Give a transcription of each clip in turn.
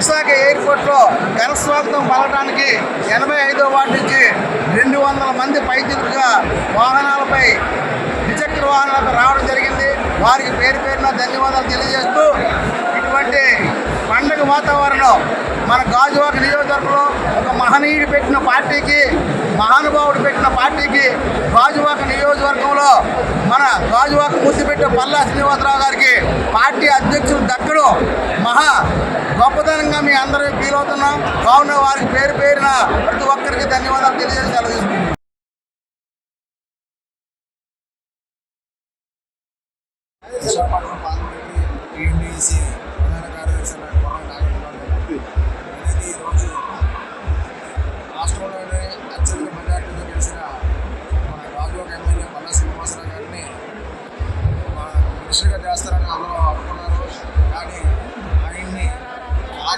విశాఖ ఎయిర్పోర్ట్లో ఘనస్వాగతం పలకడానికి ఎనభై ఐదో వార్డు నుంచి రెండు వందల మంది పైచితులుగా వాహనాలపై ద్విచక్ర వాహనాలపై రావడం జరిగింది. వారికి పేరు పేరున ధన్యవాదాలు తెలియజేస్తూ ఇటువంటి పండగ వాతావరణం మన గాజువాక నియోజకవర్గంలో ఒక మహనీయుడు పెట్టిన పార్టీకి మహానుభావుడు పెట్టిన పార్టీకి గాజువాక నియోజకవర్గంలో మన గాజువాక ముద్దు పల్లా శ్రీనివాసరావు గారికి పార్టీ అధ్యక్షుడు దక్కడం మహా మీ అందరూ ఫీల్ అవుతున్నాం కావున వారికి పేరు పేరున ప్రతి ఒక్కరికి ధన్యవాదాలు తెలియజేసి సెలవు తీసుకుంటున్నాం.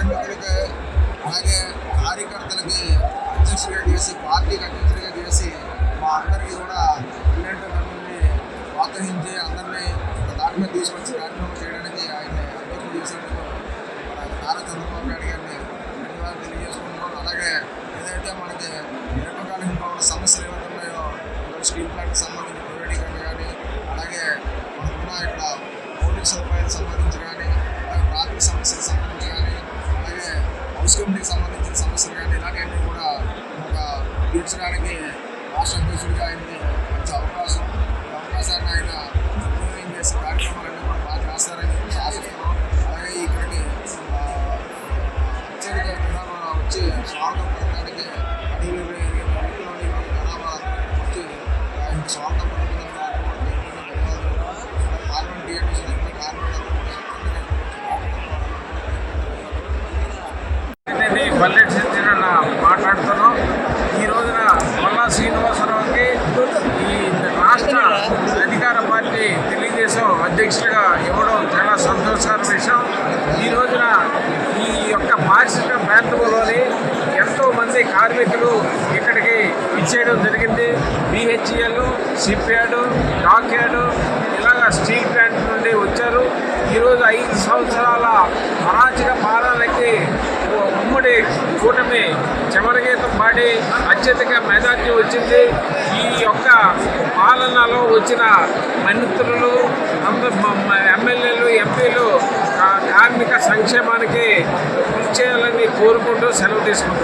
కార్మికులకి అలాగే కార్యకర్తలకి అధ్యక్షుడిగా చేసి పార్టీకి అధ్యక్షుడిగా చేసి మా అందరికీ కూడా ఇలాంటి ప్రోత్సహించి అందరినీ ఒక దాటి మీద తీసుకొచ్చి కార్యక్రమం చేయడానికి ఆయన అధ్యక్షుడు చేసినందుకు నారా చంద్రబాబు నాయుడు గారిని ధన్యవాదాలు తెలియజేసుకుంటున్నాను ముస్లింలకు సంబంధించిన సమస్యలు కానీ ఇలాంటివన్నీ కూడా ఒక తీర్చడానికి రాష్ట్ర అధ్యక్షుడిగా ఆయనకి మంచి అవకాశం ఈ అవకాశాన్ని ఆయన వినియోగం చేసే కార్యక్రమాలన్నీ కూడా బాగా చేస్తారని ఆశిస్తున్నాం. అలాగే ఇక్కడికి అత్యధిక జనాభా వచ్చి స్వాగతం పలకడానికి అడిగి వ్యక్తులని జనాభా వచ్చి ఆయనకు స్వాగతం కార్మికులు ఇక్కడికి ఇచ్చేయడం జరిగింది. బిహెచ్ఎల్ సిప్యాడ్ డాక్యార్డ్ ఇలాగ స్టీల్ ప్లాంట్ నుండి వచ్చారు. ఈరోజు ఐదు సంవత్సరాల అరాచక పాలనకి ఉమ్మడి కూటమి చెమరగీతం పాడి అత్యధిక మెజార్టీ వచ్చింది. ఈ యొక్క పాలనలో వచ్చిన మంత్రులు ఎమ్మెల్యేలు ఎంపీలు కార్మిక సంక్షేమానికి కృషి చేయాలని కోరుకుంటూ సెలవు తీసుకుంటారు